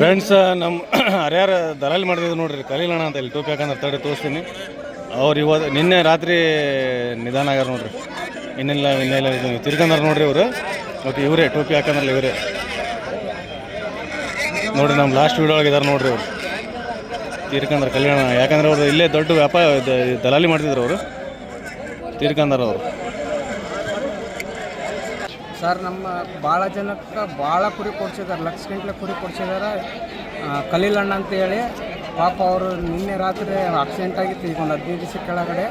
Friends ನಮ್ಮ ಹರಿಹರ ದಲಾಲಿ ಮಾಡಿದ್ರು ನೋಡ್ರಿ, ಕಲೀಲಣ್ಣ ಅಂತ ಇಲ್ಲಿ ಟೋಪಿ ಹಾಕಂದ್ರೆ ತಡೆ ತೋರಿಸ್ತೀನಿ. ಅವ್ರು ಇವತ್ತು ನಿನ್ನೆ ರಾತ್ರಿ ನಿಧಾನ ಆಗ್ಯಾರ ನೋಡ್ರಿ. ಇನ್ನೆಲ್ಲ ಇನ್ನೆಲ್ಲ ಇದು ತಿರ್ಗಂದಾರ ನೋಡ್ರಿ ಇವರು. ಮತ್ತು ಇವರೇ, ಟೋಪಿ ಹಾಕಂದ್ರಲ್ಲ ಇವರೇ. ನೋಡ್ರಿ ನಮ್ಮ ಲಾಸ್ಟ್ ವೀಡಿಯೋ ಇದಾರೆ ನೋಡ್ರಿ ಅವರು ತಿರ್ಕಂದ್ರೆ ಕಲ್ಯಾಣ ಯಾಕಂದ್ರೆ ಅವರು ಇಲ್ಲೇ ದೊಡ್ಡ ವ್ಯಾಪಾರ ದಲಾಲಿ ಮಾಡ್ತಿದ್ರು ಅವರು. ತೀರ್ಕಂದಾರ ಅವರು. ಸರ್ ನಮ್ಮ ಭಾಳ ಜನಕ್ಕೆ ಭಾಳ ಕುರಿ ಕೊಡ್ಸಿದ್ದಾರೆ ಲಕ್ಷ ಗಂಟ್ಲೆ ಕುರಿ ಕೊಡ್ಸಿದ್ದಾರೆ ಕಲೀಲಣ್ಣ ಅಂತ ಹೇಳಿ ಪಾಪ ಅವರು ನಿನ್ನೆ ರಾತ್ರಿ ಆಕ್ಸಿಡೆಂಟ್ ಆಗಿ ಈಗ ಒಂದು ಹದಿನೈದು ದಿವಸ ಕೆಳಗಡೆ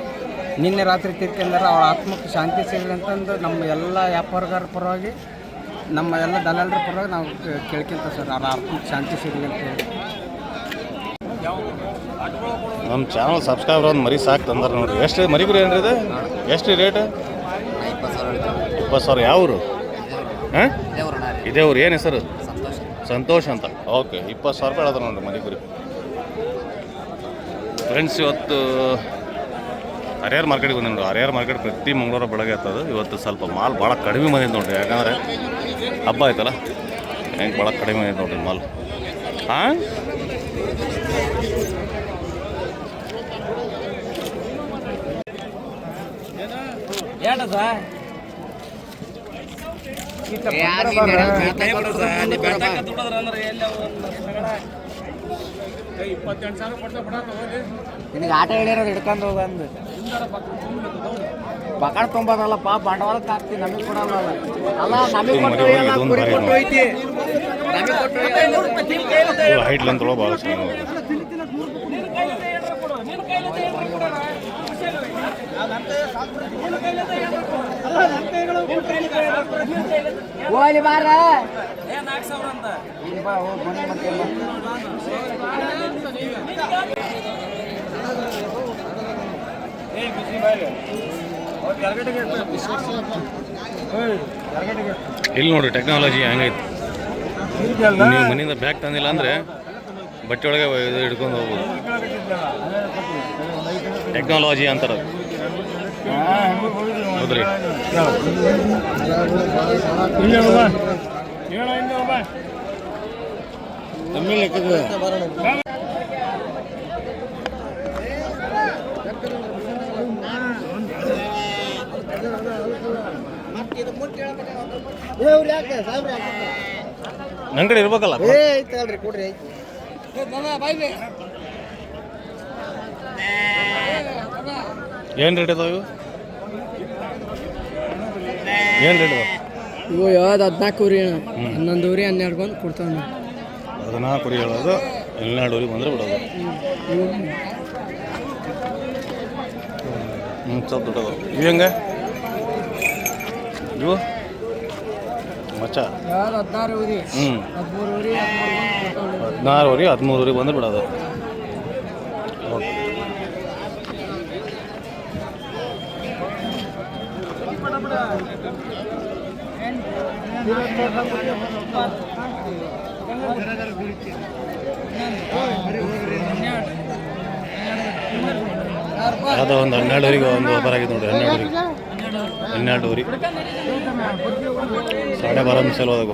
ನಿನ್ನೆ ರಾತ್ರಿ ತೀರ್ಕೊಂಡಾರೆ ಅವ್ರ ಆತ್ಮಕ್ಕೆ ಶಾಂತಿ ಸಿಗಲಿ ಅಂತಂದು ನಮ್ಮ ಎಲ್ಲ ವ್ಯಾಪಾರಗಾರ ಪರವಾಗಿ ನಮ್ಮ ಎಲ್ಲ ದಲಾಲರ ಪರವಾಗಿ ನಾವು ಕೇಳ್ಕೊಂತ ಸರ್ ಅವ್ರ ಆತ್ಮಕ್ಕೆ ಶಾಂತಿ ಸಿಗಲಿ ಅಂತ ಹೇಳಿ. ನಮ್ಮ ಚಾನಲ್ ಸಬ್ಸ್ಕ್ರೈಬರ್ ಒಂದು ಮರಿ ಸಾಕು ತಂದ್ರೆ ನೋಡಿರಿ. ಎಷ್ಟು ಮರಿ ಏನು ಏನ್ರಿ ಇದು? ಎಷ್ಟು ರೇಟ್ ಇಪ್ಪತ್ತು ಸಾವಿರ ಯಾವ ಊರು ಹಾಂ? ಇದೇ ಊರು ಏನು ಹೆಸರು? ಸಂತೋಷ್. ಅಂತ. ಓಕೆ ಇಪ್ಪತ್ತು ಸಾವಿರ ರೂಪಾಯಿ ಅದ ನೋಡ್ರಿ ಕುರಿ ಫ್ರೆಂಡ್ಸ್ ಇವತ್ತು ಹರಿಹರ ಮಾರ್ಕೆಟ್ಗೆ ಬಂದಿದ್ದು ಹರಿಹರ ಮಾರ್ಕೆಟ್ ಪ್ರತಿ ಮಂಗಳವಾರ ಬೆಳಗ್ಗೆ ಆಗ್ತದೆ ಇವತ್ತು ಸ್ವಲ್ಪ ಮಾಲ್ ಭಾಳ ಕಡಿಮೆ ಬಂದಿದೆ ನೋಡಿರಿ. ಯಾಕಂದರೆ ಹಬ್ಬ ಆಯ್ತಲ್ಲ ಹೆಂಗೆ ಭಾಳ ಕಡಿಮೆ ಬಂದಿದೆ ನೋಡಿರಿ ಮಾಲ್. ಹಾಂ? ನಿನಗೆ ಆಟ ಹೇಳಿರೋದು ಹಿಡ್ಕೊಂಡು ಹೋಗಂದು ಪಕಡ ತೊಂಬದಲ್ಲಪ್ಪ ಬಂಡವಾಳಕ್ಕೆ ಹಾಕ್ತಿ ನಮಗೆ ಕೊಡಲ್ಲ ಅಲ್ಲ. ನಮಗೆ ಕೊಟ್ಟು. ಹೈಟ್ ಲೆಂತ್ ಒಳಗೆ ಭಾಳ ಚೆನ್ನಾಗಿ ಹೋಗ್ಲಿ ಬಾರ ಇಲ್ಲಿ ನೋಡ್ರಿ ಟೆಕ್ನಾಲಜಿ ಹೆಂಗೈತೆ. ನೀವು ಮನೆಯಿಂದ ಬ್ಯಾಗ್ ತಂದಿಲ್ಲ ಅಂದರೆ ಬಟ್ಟೆ ಒಳಗೆ ಇದು ಹೋಗ್ಬೋದು. ಟೆಕ್ನಾಲಜಿ ಅಂತಾರ ಅದು. ಹೌದ್ರಿ ನನ್ನ ಕಡೆ ಇರ್ಬೇಕಲ್ಲ ಏ ಐತೆ ಅಲ್ರಿ ಕೊಡ್ರಿ ಐತಿ ಏನು ರೇಟ್ ಇದಾವೆ ಇವು? ಏನು ರೇಟ್ ಇದಾವೆ? ಇವು ಯಾವ್ದು ಹದಿನಾಲ್ಕು ಊರಿ ಹನ್ನೊಂದು ಊರಿ ಹನ್ನೆರಡು ಬಂದು ಕೊಡ್ತಾವೆ ಹದಿನಾಲ್ಕು ಕುರಿ ಹೇಳೋದು ಹನ್ನೆರಡುವರೆಗೆ ಬಂದರೆ ಬಿಡೋದು. ಹ್ಞೂ ಸ್ವಲ್ಪ ದೊಡ್ಡದು. ಇವು ಹೆಂಗೆ? ಇವು? ಮಚ್ಚ? ಹದಿನಾರು ಊರಿ? ಹ್ಞೂ ಹದಿಮೂರು ಊರಿ ಹದಿಮೂರು ಬಂದು ಬಿಡೋದು. ಯಾವುದೋ ಒಂದು ಹನ್ನೆರಡುವರೆಗೆ ಒಂದು ವ್ಯಾಪಾರ ಆಗಿದೆ ನೋಡಿ ಹನ್ನೆರಡುವರೆಗೆ ಹನ್ನೆರಡುವರೆ ಸಾಡೆ ಬಾರ ಮಿಸಲ್ ಹೋದಾಗ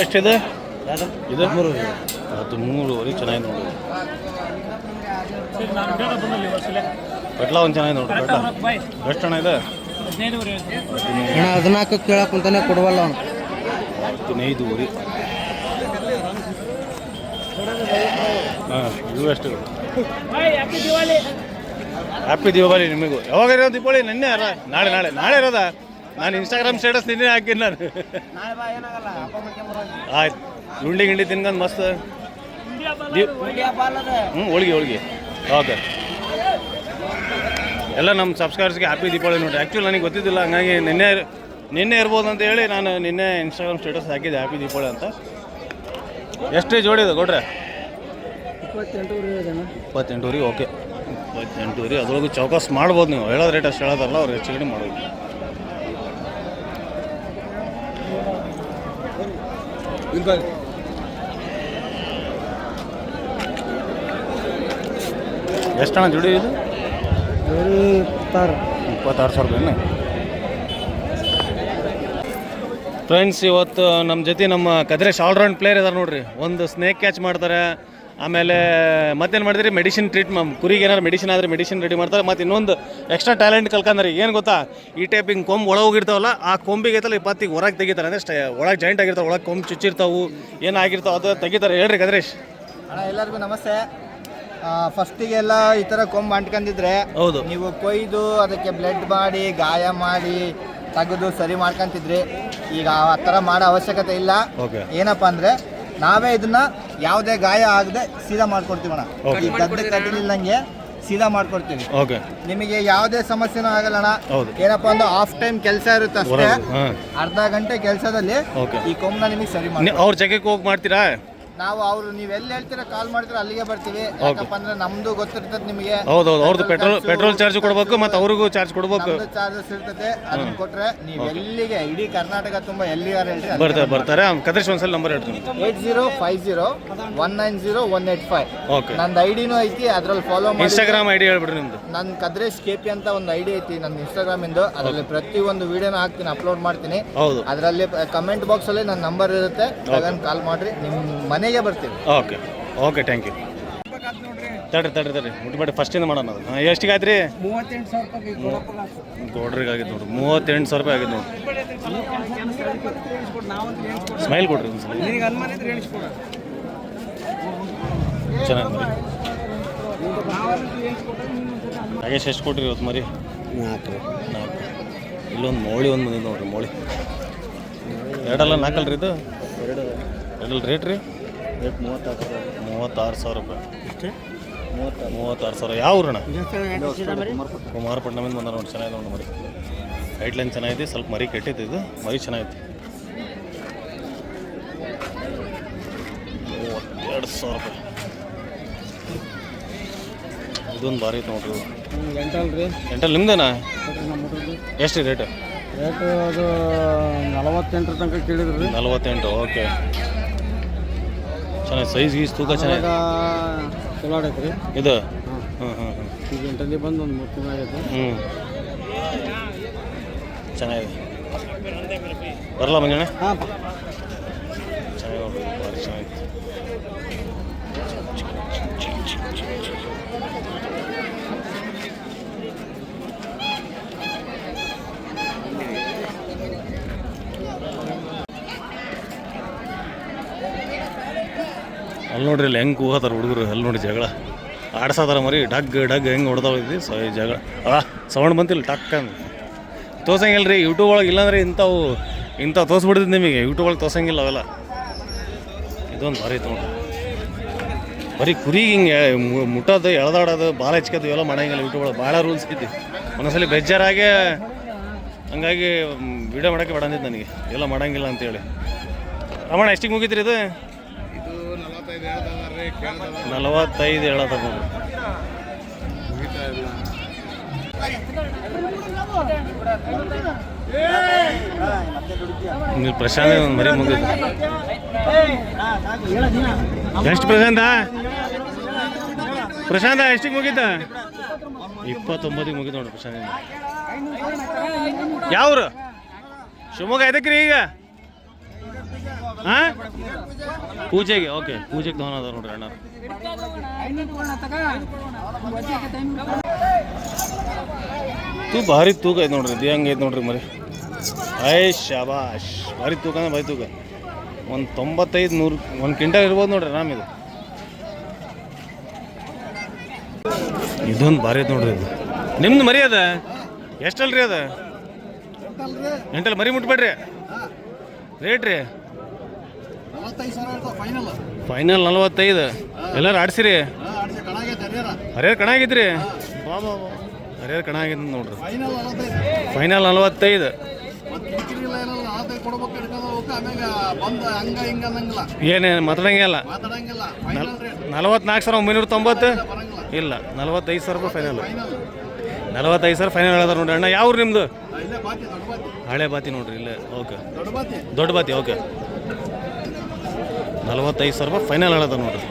ಎಷ್ಟಿದೆ? ಇದು? ಮೂರು ಅದು ಮೂರುವರೆ ಚೆನ್ನಾಗಿ ನೋಡಿ ಪೆಟ್ಲ ಒಂದು ಚೆನ್ನಾಗಿ ನೋಡಿ ಪೆಟ್ಲ. ಎಷ್ಟು ಹಣ ಇದೆ? ಅಣ್ಣ ಹದಿನಾಲ್ಕು ಕೇಳಕ್ಕೆ ಕುಂತಾನೆ ಕೊಡುವಲ್ಲ ಅವನು. ಹದಿನೈದುವರೆ. ಹಾಂ, ಇವು ಎಷ್ಟು ಹ್ಯಾಪಿ ದೀಪಾವಳಿ ನಿಮಗೂ. ಯಾವಾಗ ಇರೋ ದೀಪಾವಳಿ ನಿನ್ನೆ ಅಲ್ಲ ನಾಳೆ ನಾಳೆ. ನಾಳೆ ಇರೋದಾ? ನಾನು ಇನ್ಸ್ಟಾಗ್ರಾಮ್ ಸ್ಟೇಟಸ್ ನಿನ್ನೆ ಹಾಕಿನಿ ನಾನು. ಆಯ್ತು. ಉಂಡಿ, ಗಿಂಡಿ ತಿನ್ಕೊಂಡು ಮಸ್ತ್. ಹ್ಞೂ ಹೋಳಿಗೆ ಹೋಳಿಗೆ. ಓಕೆ ಎಲ್ಲ ನಮ್ಮ ಸಬ್ಸ್ಕ್ರೈಬರ್ಸ್ಗೆ ಹ್ಯಾಪಿ ದೀಪಾವಳಿ ನೋಡಿ. ಆ್ಯಕ್ಚುಲಿ ನನಗೆ ಗೊತ್ತಿದ್ದಿಲ್ಲ. ಹಂಗಾಗಿ ನಿನ್ನೆ ನಿನ್ನೆ ಇರ್ಬೋದು ಅಂತ ಹೇಳಿ ನಾನು ನಿನ್ನೆ ಇನ್ಸ್ಟಾಗ್ರಾಮ್ ಸ್ಟೇಟಸ್ ಹಾಕಿದ್ದೆ ಹ್ಯಾಪಿ ದೀಪಾವಳಿ ಅಂತ. ಎಷ್ಟೇ ಜೋಡಿ ಅದು ಕೊಡ್ರೆ ಇಪ್ಪತ್ತೆಂಟೂರಿ ಓಕೆ. ಇಪ್ಪತ್ತೆಂಟೂರಿ ಅದ್ರೊಳಗೆ ಚೌಕಾಸ್ ಮಾಡ್ಬೋದು ನೀವು. ಹೇಳೋದು ರೇಟ್ ಅಷ್ಟು ಹೇಳೋದಲ್ಲ ಅವ್ರು ಹೆಚ್ಚು ಕಡಿಮೆ ಮಾಡೋದು ಎಷ್ಟಣ್ಣ ಜೋಡಿ ಇದು? ಇಪ್ಪತ್ತಾರು. ಇಪ್ಪತ್ತಾರು ಸಾವಿರ ರೂಪಾಯಿ ಫ್ರೆಂಡ್ಸ್ ಇವತ್ತು ನಮ್ಮ ಜೊತೆ ನಮ್ಮ ಕದ್ರೇಶ್ ಆಲ್ರೌಂಡ್ ಪ್ಲೇಯರ್ ಇದ್ದಾರೆ ನೋಡ್ರಿ. ಒಂದು ಸ್ನೇಕ್ ಕ್ಯಾಚ್ ಮಾಡ್ತಾರೆ. ಆಮೇಲೆ ಮತ್ತೇನು ಮಾಡಿದ್ರಿ? ಮೆಡಿಸಿನ್ ಟ್ರೀಟ್ ಕುರಿಗೆ ಏನಾರು ಮೆಡಿಸಿನ್ ಆದರೆ ಮೆಡಿಸಿನ್ ರೆಡಿ ಮಾಡ್ತಾರೆ. ಮತ್ತು ಇನ್ನೊಂದು ಎಕ್ಸ್ಟ್ರಾ ಟ್ಯಾಲೆಂಟ್ ಕಲ್ಕಂದ್ರೆ. ಏನು ಗೊತ್ತಾ? ಈ ಟೈಪ್ ಹಿಂಗೆ ಕೊಂಬ್ ಒಳಗೆ ಹೋಗಿರ್ತಾವಲ್ಲ ಆ ಕೊಂಬಿಗೆ ಐತಲ್ಲ ಇಪ್ಪತ್ತಿಗೆ ಹೊರಗೆ ತೆಗಿತಾರೆ. ಅಂದರೆ ಸ್ಟೇ ಒಳಗೆ ಜಾಯಿಂಟ್ ಆಗಿರ್ತಾವೆ ಒಳಗೆ ಕೊಂಬ್ ಚುಚ್ಚಿರ್ತಾವು ಏನಾಗಿರ್ತಾವೆ ಅದು ತೆಗಿತಾರೆ. ಹೇಳ್ರಿ ಕದ್ರೇಶ್ ಅಣ್ಣ ಎಲ್ಲರಿಗೂ ನಮಸ್ತೆ. ಫಸ್ಟಿಗೆಲ್ಲ ಈ ಥರ ಕೊಂಬು ಅಂಟ್ಕೊಂಡಿದ್ರೆ ಹೌದು. ನೀವು ಕೊಯ್ದು ಅದಕ್ಕೆ ಬ್ಲಡ್ ಮಾಡಿ ಗಾಯ ಮಾಡಿ ತೆಗೆದು ಸರಿ ಮಾಡ್ಕೊಂತಿದ್ರಿ. ಈಗ ಆ ಥರ ಮಾಡೋ ಅವಶ್ಯಕತೆ ಇಲ್ಲ. ಓಕೆ ಏನಪ್ಪ ಅಂದ್ರೆ ನಾವೇ ಇದನ್ನ ಯಾವುದೇ ಗಾಯ ಆಗದೆ ಸೀದಾ ಮಾಡ್ಕೊಡ್ತೀವಿ ಅಣ್ಣ. Okay. ಈ ಗದ್ದೆ ಕಟ್ಟಿಲಿಲ್ಲಂಗೆ ಸೀದಾ ಮಾಡ್ಕೊಡ್ತೀವಿ. ಓಕೆ ನಿಮಗೆ ಯಾವುದೇ ಸಮಸ್ಯೆನೂ ಆಗಲ್ಲ ಅಣ್ಣ. ಹೌದು. ಏನಪ್ಪ ಅಂದ್ರೆ ಆಫ್ ಟೈಮ್ ಕೆಲಸ ಇರುತ್ತೆ ಅಷ್ಟೇ ಅರ್ಧ ಗಂಟೆ ಕೆಲಸದಲ್ಲಿ ಓಕೆ ಈ ಕೊಮ್ಮನ ನಿಮಗೆ ಸರಿ ಮಾಡಿ ಅವ್ರ ಜಾಗಕ್ಕೆ ಹೋಗಿ ಮಾಡ್ತೀರಾ? ನಾವು ಅವ್ರು ನೀವು ಎಲ್ಲಿ ಹೇಳ್ತೀರಾ ಕಾಲ್ ಮಾಡ್ತೀರಾ ಅಲ್ಲಿಗೆ ಬರ್ತೀವಿ. ಯಾಕಪ್ಪ ಅಂದ್ರೆ ನಮ್ದು ಗೊತ್ತಿರ್ತದೆ ನಿಮಗೆ. ಹೌದೌದು ಅವ್ರದ್ದು ಪೆಟ್ರೋಲ್ ಪೆಟ್ರೋಲ್ ಚಾರ್ಜ್ ಕೊಡ್ಬೇಕು ಮತ್ತೆ ಅವ್ರಿಗೂ ಚಾರ್ಜ್ ಕೊಡ್ಬೇಕು. ಚಾರ್ಜಸ್ ಇರ್ತದೆ ಅದನ್ನ ಕೊಟ್ರೆ ನೀವು ಎಲ್ಲಿಗೆ ಇಡೀ ಕರ್ನಾಟಕ ತುಂಬಾ ಎಲ್ಲಿಗಾರ ಹೇಳ್ರಿ ಬರ್ತಾರೆ ಬರ್ತಾರೆ. ಕದರ್ಶ್ ಒಂದ್ಸಲ ನಂಬರ್ ಹೇಳ್ತೀನಿ. Eight zero five zero one nine zero one eight five. Okay. ನಂದು ಐಡಿನೂ ಐತಿ ಅದ್ರಲ್ಲಿ ಫಾಲೋ ಮಾಡಿ. ಇನ್ಸ್ಟಾಗ್ರಾಮ್ ಐಡಿ ಹೇಳ್ಬಿಡ್ರಿ ನಿಮ್ದು. ನನ್ ಕದ್ರೇಶ್ ಕೆ ಪಿ ಅಂತ ಒಂದು ಐಡಿ ಐತಿ ನನ್ನ ಇನ್ಸ್ಟಾಗ್ರಾಮ್ ಇಂದು. ಅದರಲ್ಲಿ ಪ್ರತಿ ಒಂದು ವಿಡಿಯೋನ ಹಾಕ್ತೀನಿ ಅಪ್ಲೋಡ್ ಮಾಡ್ತೀನಿ. ಹೌದು. ಅದರಲ್ಲಿ ಕಮೆಂಟ್ ಬಾಕ್ಸ್ ಅಲ್ಲಿ ನನ್ನ ನಂಬರ್ ಇರುತ್ತೆ. ಅದನ್ನ ಕಾಲ್ ಮಾಡ್ರಿ. ನಿಮ್ಮ ಮನೆಗೆ ಬರ್ತೀವಿ. ಓಕೆ. ಓಕೆ ಥ್ಯಾಂಕ್ ಯು ತಡ್ರಿ ತಡ್ರಿ ತಡ್ರಿ. ಮುಟ್ಬೇಡಿ ಫಸ್ಟಿಂದ ಮಾಡೋಣ ಅದು ಹಾಂ ಎಷ್ಟಿಗೆ ಆಯ್ತು ರೀ ಮೂವತ್ತೆಂಟು ಸಾವಿರ ರೂಪಾಯಿ ಗೌಡ್ರಿಗೆ ಆಗಿದ್ದು ನೋಡ್ರಿ ಮೂವತ್ತೆಂಟು ಸಾವಿರ ರೂಪಾಯಿ ಆಗಿದ್ದು ನೋಡಿ. ಸ್ಮೈಲ್ ಕೊಡ್ರಿ ಒಂದು ಸಲ ಚೆನ್ನಾಗಿ ನಾಗೇಶ್ ಎಷ್ಟು ಕೊಟ್ರಿ ಇವತ್ತು ಮರಿ? ನಾಲ್ಕು. ನಾಲ್ಕು. ಇಲ್ಲೊಂದು ಮೌಳಿ ಒಂದು ಬಂದಿದ್ದು ನೋಡ್ರಿ ಮೌಳಿ. ಎರಡಲ್ಲ ನಾಲ್ಕಲ್ರಿ ಇದು? ಎರಡು ಎರಡಲ್ಲ ರೇಟ್ ರೀ? ರೇಟ್ ಮೂವತ್ತಾರು ಮೂವತ್ತಾರು ಸಾವಿರ ರೂಪಾಯಿ. ಎಷ್ಟು? ಮೂವತ್ತಾರು. ಮೂವತ್ತಾರು ಸಾವಿರ. ಯಾವ ಊರಣ್ಣ? ಕುಮಾರಪಟ್ಟಣಮಿಂದ ಬಂದ ನೋಡಿ ಚೆನ್ನಾಗಿದೆ ನೋಡಿ ಮರಿ. ಹೈಟ್ ಲೈನ್ ಚೆನ್ನಾಗಿದೆ ಸ್ವಲ್ಪ ಮರಿ ಕೆಟ್ಟಿತ್ತು ಇದು. ಮರಿ ಚೆನ್ನಾಗಿತ್ತು ಮೂವತ್ತೆರಡು ಸಾವಿರ ರೂಪಾಯಿ. ಇದೊಂದು ಭಾರಿ ಐತೆ ನೋಡ್ರಿ ಎಂಟಲ್ ರೀ. ಎಂಟಲ್ ನಿಮ್ದೇನಾ? ಎಷ್ಟು ರೇಟ್? ರೇಟ್ ಅದು ನಲವತ್ತೆಂಟರ ತನಕ ಕೇಳಿದ್ರಿ ರೀ. ನಲವತ್ತೆಂಟು ಓಕೆ. ಚೆನ್ನಾಗಿ ಸೈಜ್ ಗೀಸ್ ತೂಕ ಚೆನ್ನಾಗಿ ಚಲೋ ಆಡೈತೆ ರೀ ಇದು? ಹಾಂ. ಹಾಂ ಹ್ಞೂ ಈಗ ಎಂಟಲ್ಲಿ ಬಂದು ಒಂದು ಮೂರು ತಿಂಗಳು ಆಗೈತೆ. ಹ್ಞೂ ಚೆನ್ನಾಗಿದೆ. ಬರಲ್ಲ ಮಂಜಣ್ಣ? ಹಾಂ ಚೆನ್ನಾಗಿ ಭಾರಿ ಚೆನ್ನಾಗಿತ್ತು. ಅಲ್ಲಿ ನೋಡ್ರಿ ಇಲ್ಲಿ ಹೆಂಗೆ ಕೂಗತ್ತಾರ ಹುಡುಗರು, ಅಲ್ಲಿ ನೋಡಿ ಜಗಳ. ಆಡ್ಸತಾರ ಮರಿ, ಡಗ್ ಡಗ್ ಹೆಂಗೆ ಹೊಡ್ದಾವಿದ್ವಿ ಸೊ ಈ ಜಗಳ. ಆ, ಸೌಂಡ್ ಬಂತಿಲ್ಲ, ಟಕ್ ಅಂತ ತೋರ್ಸಂಗಿಲ್ಲ ರೀ ಯೂಟ್ಯೂಬ್ ಒಳಗೆ ಇಲ್ಲಾಂದ್ರೆ ಇಂಥವು ಇಂಥವು ತೋರಿಸ್ಬಿಡ್ತಿದ್ದು ನಿಮಗೆ. ಯೂಟ್ಯೂಬ್ ಒಳಗೆ ತೋರ್ಸಂಗಿಲ್ಲ ಅವೆಲ್ಲ. ಇದೊಂದು ಭಾರಿ ತೊಗೊಂಡು ಬರೀ ಕುರಿಗೆ ಹಿಂಗೆ ಮುಟ್ಟೋದು, ಎಳ್ದಾಡೋದು ಭಾಳ ಹೆಚ್ಕೋದು, ಇವೆಲ್ಲ ಮಾಡೋಂಗಿಲ್ಲ ಯೂಟ್ಯೂಬ್ ಒಳಗೆ. ಭಾಳ ರೂಲ್ಸ್ ಇದ್ದು. ಒಂದೊಂದ್ಸಲಿ ಬೇಜಾರಾಗೆ ಹಂಗಾಗಿ ವಿಡಿಯೋ ಮಾಡೋಕ್ಕೆ ಬೇಡ ಅಂದಿದ್ದು ನನಗೆ. ಎಲ್ಲ ಮಾಡಂಗಿಲ್ಲ ಅಂತೇಳಿ. ರಮಣ, ಎಷ್ಟಿಗೆ ಮುಗಿತ್ರಿ ಇದು? ನಲವತ್ತೈದು ನೋಡ್ರಿ ನೀವು ಪ್ರಶಾಂತ್ ಒಂದು ಮರಿ ಮುಗಿದ. ಎಷ್ಟು ಪ್ರಶಾಂತ? ಪ್ರಶಾಂತ ಎಷ್ಟಿಗೆ ಮುಗಿತ? ಇಪ್ಪತ್ತೊಂಬತ್ತಿಗೆ ಮುಗಿತು ನೋಡ್ರಿ ಪ್ರಶಾಂತ್ ಯಾವ್ರು? ಶಿವಮೊಗ್ಗ ಇದಕ್ಕೆ ರೀ ಈಗ? ಹಾಂ? ಪೂಜೆಗೆ, ಓಕೆ. ಪೂಜೆಗೆ ತಗೋಣ ನೋಡ್ರಿ ಅಣ್ಣ ತೂ ಭಾರಿ ತೂಕ ಐತೆ ನೋಡ್ರಿ ಹೆಂಗೆ ಐತೆ ನೋಡ್ರಿ ಮರಿ. ಐ ಶಬಾಶ್ ಭಾರಿ ತೂಕ ಅಂದ್ರೆ ಭಾರಿ ತೂಕ. ಒಂದು ತೊಂಬತ್ತೈದು ನೂರು, ಒಂದು ಕ್ವಿಂಟಲ್ ಇರ್ಬೋದು ನೋಡ್ರಿ ಆರಾಮ್ ಇದು. ಇದೊಂದು ಭಾರಿ ಐತೆ ನೋಡ್ರಿ ಇದು. ನಿಮ್ದು ಮರಿ ಅದ? ಎಷ್ಟಲ್ರಿ ಅದ? ಎಂಟಲ್ಲಿ ಮರಿ ಮುಟ್ಬೇಡ್ರಿ. ರೇಟ್ ರೀ? ಫೈನಲ್ ನಲ್ವತ್ತೈದು. ಎಲ್ಲರೂ ಆಡ್ಸಿರಿ? ಹರಿಯರ್ ಕಣ ಆಗಿದ್ರಿ? ಹರಿಯರ್ ಕಣ ಆಗಿದ್ ನೋಡ್ರಿ. ಫೈನಲ್ ನಲವತ್ತೈದು. ಏನೇನು ಮಾತಾಡಂಗಿಲ್ಲ. ನಲವತ್ನಾಲ್ಕು ಸಾವಿರ ಒಂಬೈನೂರ ತೊಂಬತ್ತು ಇಲ್ಲ ನಲ್ವತ್ತೈದು ಸಾವಿರ ರೂಪಾಯಿ ಫೈನಲ್ ನಲವತ್ತೈದು ಸಾವಿರ ಫೈನಲ್ ಹೇಳ್ದಾರ ನೋಡ್ರಿ ಅಣ್ಣ. ಯಾವ್ರು ನಿಮ್ಮದು ಬಾತಿ ಹಳೆ ಬಾತಿ ನೋಡ್ರಿ ಇಲ್ಲೇ. ಓಕೆ ದೊಡ್ಡ ಬಾತಿ. ಓಕೆ ನಲವತ್ತೈದು ಸಾವಿರ ರೂಪಾಯಿ ಫೈನಲ್ ಹೇಳದ ನೋಡ್ರಿ.